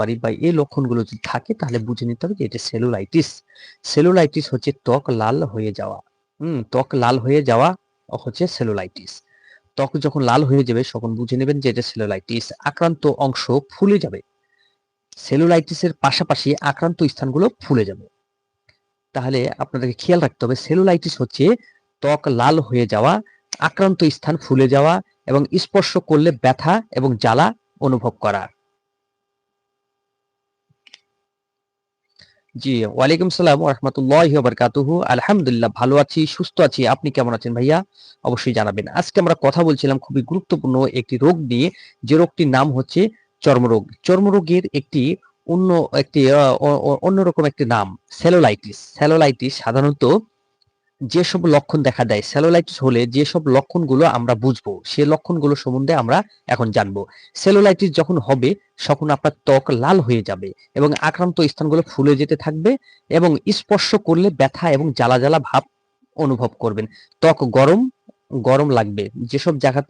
পারি বা এই লক্ষণগুলো যদি থাকে, তাহলে বুঝে নিতে হবে যে এটা সেলুলাইটিস সেলুলাইটিস হচ্ছে ত্বক লাল হয়ে যাওয়া। হুম, ত্বক লাল হয়ে যাওয়া হচ্ছে সেলুলাইটিস ত্বক যখন লাল হয়ে যাবে, তখন বুঝে নেবেন যে এটা সেলুলাইটিস আক্রান্ত অংশ ফুলে যাবে। সেলুলাইটিসের পাশাপাশি আক্রান্ত স্থানগুলো ফুলে যাবে। তাহলে আপনাদেরকে খেয়াল রাখতে হবে সেলুলাইটিস হচ্ছে ত্বক লাল হয়ে যাওয়া, আক্রান্ত স্থান ফুলে যাওয়া এবং স্পর্শ করলে ব্যথা এবং জ্বালা অনুভব করা। জি, ওয়ালাইকুম সালাম রহমতুল্লাহ বারকাতুহু আলহামদুলিল্লাহ ভালো আছি, সুস্থ আছি। আপনি কেমন আছেন ভাইয়া? অবশ্যই জানাবেন। আজকে আমরা কথা বলছিলাম খুবই গুরুত্বপূর্ণ একটি রোগ নিয়ে। যে রোগটির নাম হচ্ছে চর্মরোগ। চর্মরোগের একটি অন্য একটি অন্যরকম একটি নাম সেলোলাইটিস সেলোলাইটিস সাধারণত যেসব লক্ষণ দেখা দেয় সেলোলাইটিস হলে যেসব লক্ষণগুলো আমরা বুঝব, সে লক্ষণগুলো সম্বন্ধে আমরা এখন জানব। সেলোলাইটিস যখন হবে, তখন আপনার ত্বক লাল হয়ে যাবে এবং আক্রান্ত স্থানগুলো ফুলে যেতে থাকবে এবং স্পর্শ করলে ব্যথা এবং জ্বালা জ্বালা ভাব অনুভব করবেন। ত্বক গরম গরম লাগবে। যেসব জায়গাতে